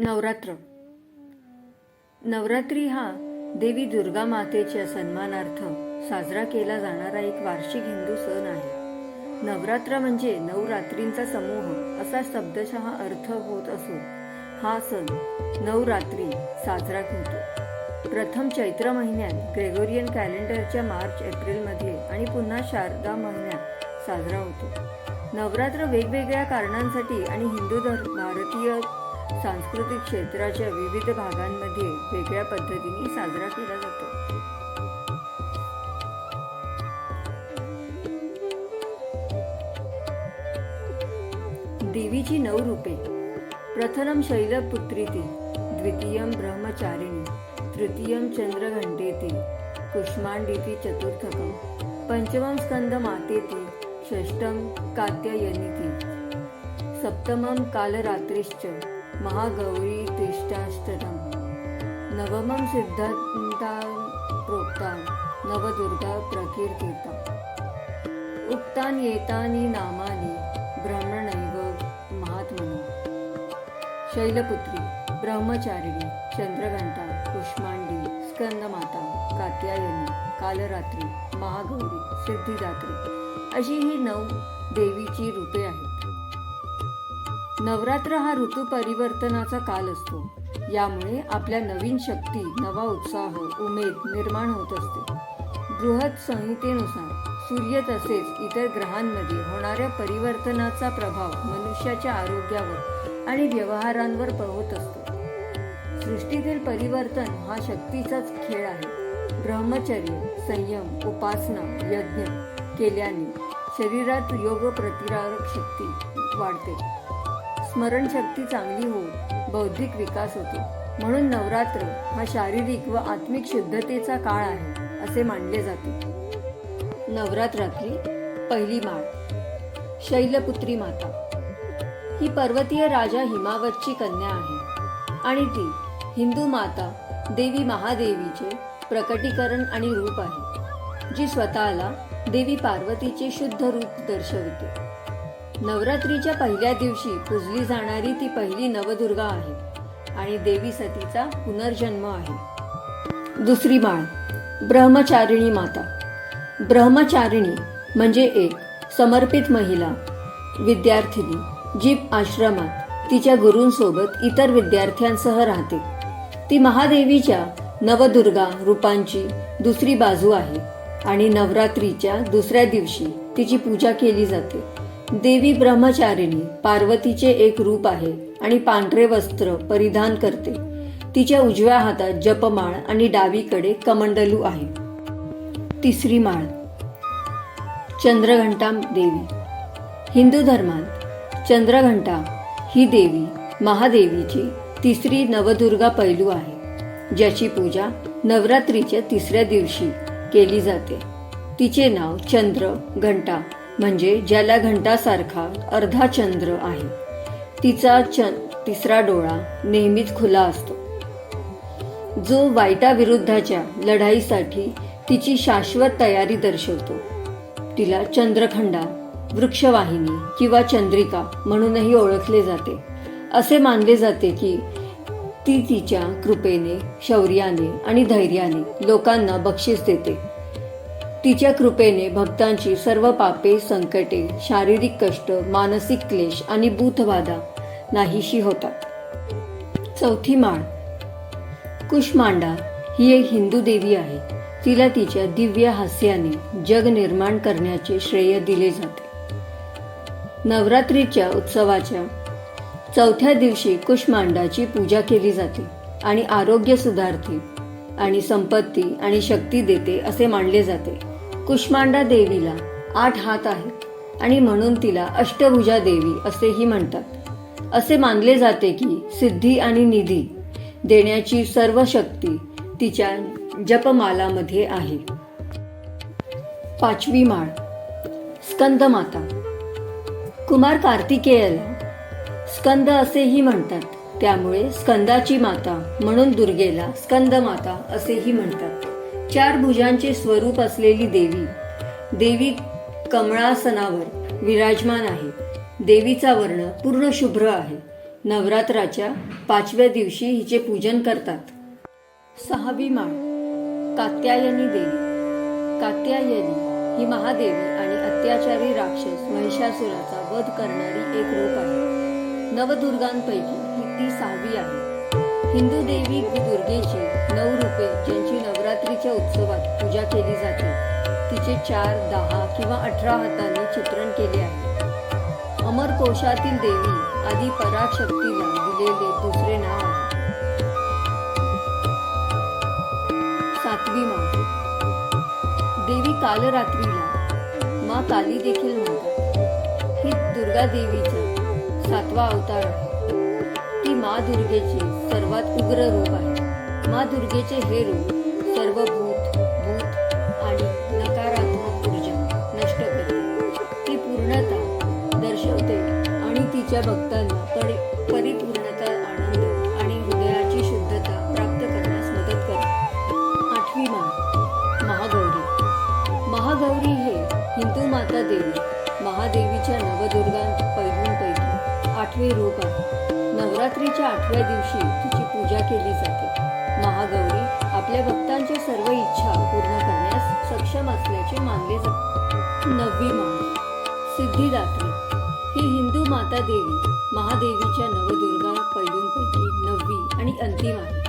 नवरात्र. नवरात्री हा देवी दुर्गा मातेच्या सन्मानार्थ साजरा केला जाणारा एक वार्षिक हिंदू सण आहे. नवरात्र म्हणजे नऊ रात्रींचा समूह असा शब्दशः अर्थ होत असून हा सण नऊ रात्री साजरा होतो. प्रथम चैत्र महिन्यात ग्रेगोरियन कॅलेंडरच्या मार्च एप्रिलमध्ये आणि पुन्हा शारदा महिन्यात साजरा होतो. नवरात्र वेगवेगळ्या कारणांसाठी आणि हिंदू धर्म भारतीय सांस्कृतिक क्षेत्राच्या विविध भागांमध्ये वेगळ्या पद्धतीने साजरा केला जातो. देवीची नऊ रूपे. प्रथम शैलपुत्रीती द्वितीयं ब्रह्मचारिणी तृतीयं चंद्रघंटेती कुष्मांडीती चतुर्थकम पंचमं स्कंदमातेति षष्टम कात्यायनीति सप्तमं कालरात्रिश्च महागौरी तिष्ठाष्टकं नवमं सिद्धांता प्रोक्ता नवदुर्गा प्रकीर्तिता उक्तान येतानी नामानि ब्रह्मणैव महात्मनि। शैलपुत्री ब्रह्मचारिणी चंद्रघंटा कुष्मांडी स्कंदमाता कात्यायनी कालरात्री महागौरी सिद्धिदात्री अशी ही नऊ देवीची रूपे आहेत। नवरात्र हा ऋतू परिवर्तनाचा काल असतो. यामुळे आपल्या नवीन शक्ती नवा उत्साह उमेद निर्माण होत असते. बृहत संहितेनुसार सूर्य तसेच इतर ग्रहांमध्ये होणाऱ्या परिवर्तनाचा प्रभाव मनुष्याच्या आरोग्यावर आणि व्यवहारांवर होत असतो. सृष्टीतील परिवर्तन हा शक्तीचाच खेळ आहे. ब्रह्मचर्य संयम उपासना यज्ञ केल्याने शरीरात योग प्रतिकारक शक्ती वाढते. स्मरणशक्ती चांगली होऊन बौद्धिक विकास होतो. म्हणून नवरात्र हा शारीरिक व आत्मिक शुद्धतेचा काळ आहे असे मानले जाते. नवरात्रातली पहिली माळ शैलपुत्री माता. ही पर्वतीय राजा हिमावतची कन्या आहे आणि ती हिंदू माता देवी महादेवीचे प्रकटीकरण आणि रूप आहे जी स्वतःला देवी पार्वतीचे शुद्ध रूप दर्शविते. नवरात्रीच्या पहिल्या दिवशी पूजली जाणारी ती पहिली नवदुर्गा आहे आणि देवी सतीचा पुनर्जन्म आहे. दुसरी माळ ब्रह्मचारिणी माता. ब्रह्मचारिणी म्हणजे एक समर्पित महिला विद्यार्थिनी जी आश्रमात तिच्या गुरूंसोबत इतर विद्यार्थ्यांसह राहते. ती महादेवीच्या नवदुर्गा रूपांची दुसरी बाजू आहे आणि नवरात्रीच्या दुसऱ्या दिवशी तिची पूजा केली जाते. देवी ब्रह्मचारिणी पार्वतीचे एक रूप आहे आणि पांढरे वस्त्र परिधान करते. तिच्या उजव्या हातात जपमाळ आणि डावीकडे कमंडलू आहे. तिसरी माळ. चंद्रघंटा देवी. हिंदू धर्मात चंद्रघंटा ही देवी महादेवीची तिसरी नवदुर्गा पैलू आहे ज्याची पूजा नवरात्रीच्या तिसऱ्या दिवशी केली जाते. तिचे नाव चंद्र घंटा म्हणजे ज्याला घंटासारखा अर्धा चंद्र आहे. तिचा चंद तिसरा डोळा नेहमीच खुला असतो. जो वाईटाविरुद्धच्या लढाईसाठी तिची शाश्वत तयारी दर्शवतो. तिला चंद्रखंडा वृक्षवाहिनी किंवा चंद्रिका म्हणूनही ओळखले जाते. असे मानले जाते की ती तिच्या कृपेने शौर्याने आणि धैर्याने लोकांना बक्षीस देते. तिच्या कृपेने भक्तांची सर्व पापे संकटे शारीरिक कष्ट मानसिक क्लेश आणि बूथबाधा नाहीशी होतात. चौथी माळ. कुष्मांडा ही एक हिंदू देवी आहे. तिला तिच्या दिव्य हास्याने जग निर्माण करण्याचे श्रेय दिले जाते. नवरात्रीच्या उत्सवाच्या चौथ्या दिवशी कुष्मांडाची पूजा केली जाते आणि आरोग्य सुधारते आणि संपत्ती आणि शक्ती देते असे मानले जाते. कुष्मांडा देवीला आठ हात आहेत आणि म्हणून तिला अष्टभुजा देवी असेही म्हणतात. असे मानले जाते की सिद्धी आणि निधी देण्याची सर्व शक्ती तिच्या जपमालामध्ये आहे. पाचवी माळ. स्कंदमाता. कुमार कार्तिकेयला स्कंद असेही म्हणतात. त्यामुळे स्कंदाची माता म्हणून दुर्गेला स्कंद माता असेही म्हणतात. चार भुजांचे स्वरूप असलेली देवी. देवी कमळासनावर विराजमान आहे. देवीचा वर्ण पूर्ण शुभ्र आहे. नवरात्राच्या पाचव्या दिवशी हिचे पूजन करतात. सहावी माळ. कात्यायनी देवी. कात्यायनी ही महादेवी आणि अत्याचारी राक्षस महिषासुराचा वध करणारी एक रूप आहे. नवदुर्गांपैकी ही ती सहावी आहे. हिंदू देवी दुर्गेची नऊ रूपे ज्यांची नवरात्रीच्या उत्सवात पूजा केली जाते. तिचे चार दहा किंवा अठरा हातांनी चित्रण केले आहे. अमर कोशातील देवी आदी पराशक्तीला दिलेले दुसरे नाव आहे. सातवी माळ देवी कालरात्रीला मा काली देखील म्हणतात. ही दुर्गा देवीचा सातवा अवतार आहे. ती मा दुर्गेचे सर्वात उग्र रूप आहे. मा दुर्गेचे हे रूप सर्व भूत भूत आणि नकारात्मक ऊर्जा नष्ट करते. ती पूर्णता दर्शवते आणि तिच्या भक्तांना परि परिपूर्णता आनंद आणि हृदयाची शुद्धता प्राप्त करण्यास मदत करते. आठवी मान महागौरी. महागौरी हे हिंदू माता देवी महादेवीच्या नवदुर्गा पैलूंपैकी आठवे रूप आहे. नवरात्रीच्या आठव्या दिवशी तिची पूजा केली जाते. महागौरी आपल्या भक्तांच्या सर्व इच्छा पूर्ण करण्यास सक्षम असल्याचे मानले जाते. नववी मान सिद्धिदात्री. ही हिंदू माता देवी महादेवीच्या नवदुर्गा पैलूंपैकी नववी आणि अंतिम आहे.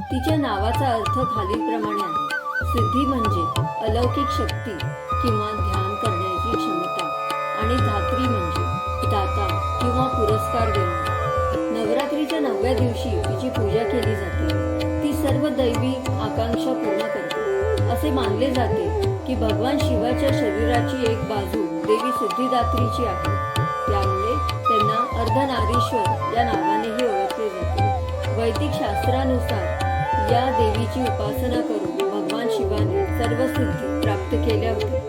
तिच्या नावाचा अर्थ खालीलप्रमाणे आहे. सिद्धी म्हणजे अलौकिक शक्ती किंवा ध्यान करण्याची क्षमता आणि धात्री म्हणजे दाता किंवा पुरस्कार देणे. नवरात्रीच्या नवव्या दिवशी तिची पूजा केली जाते. सर्व दैवी आकांक्षा पूर्ण करते. असे मानले जाते की भगवान शिवाच्या शरीराची एक बाजू देवी सिद्धिदात्रीची आहे. त्यामुळे त्यांना अर्धनारीश्वर या नावानेही ओळखले जाते. वैदिक शास्त्रानुसार या देवीची उपासना करून भगवान शिवाने सर्व सिद्धी प्राप्त केल्या होत्या.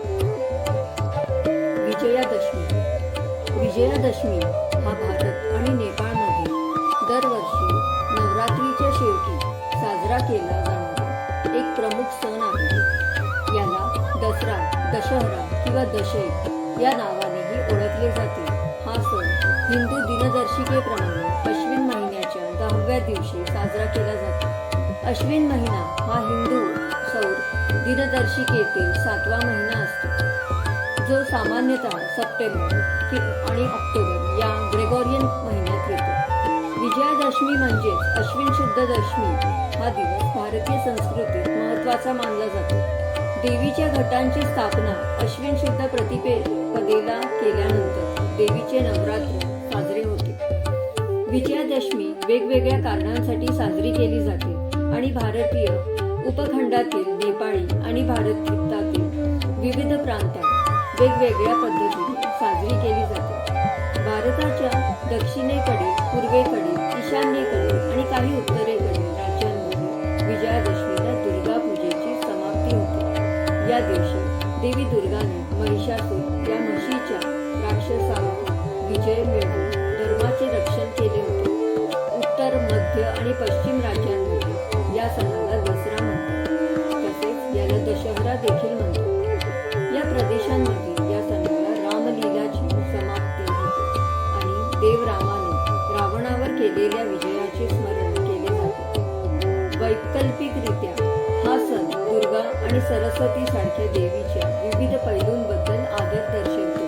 विजयादशमी. विजयादशमी हा भारत आणि नेपाळ साजरा केला जाणारा एक प्रमुख सण आहे. याला दसरा दशहरा किंवा दशैत या नावानेही ओळखले जाते. हा सण हिंदू दिनदर्शिकेप्रमाणे अश्विन महिन्याच्या दहाव्या दिवशी साजरा केला जातो. अश्विन महिना हा हिंदू सौर दिनदर्शिकेतील सातवा महिना असतो. जो सामान्यतः सप्टेंबर आणि ऑक्टोबर या ग्रेगोरियन महिन्यात विजयादशमी म्हणजेच अश्विन शुद्ध दशमी. हा दिवस भारतीय संस्कृतीत महत्त्वाचा मानला जातो. देवीच्या घटांची स्थापना अश्विन शुद्ध प्रतिपदेला केल्यानंतर देवीचे नवरात्र साजरे होते. विजयादशमी वेगवेगळ्या कारणांसाठी साजरी केली जाते आणि भारतीय उपखंडातील नेपाळी आणि भारतातील विविध प्रांतात वेगवेगळ्या पद्धतीने साजरी केली जाते. भारताच्या दक्षिणेकडे पूर्वेकडे ईशान्येकडे आणि काही उत्तरेकडे राज्यांमध्ये विजयादशमीला दुर्गा पूजेची समाप्ती होते. या दिवशी देवी दुर्गाने महिषासूर या म्हशीच्या राक्षसावर विजय मिळवून धर्माचे रक्षण केले होते. उत्तर मध्य आणि पश्चिम राज्यांमध्ये या सणाला दसरा म्हणतात. तसेच याला दशहरा देखील म्हणतात. या प्रदेशांमध्ये केलेल्या विजयाचे स्मरण केले जाते. वैकल्पिकरित्या हा सण दुर्गा आणि सरस्वती सारख्या देवीच्या विविध पैलूंबद्दल आदर दर्शवतो.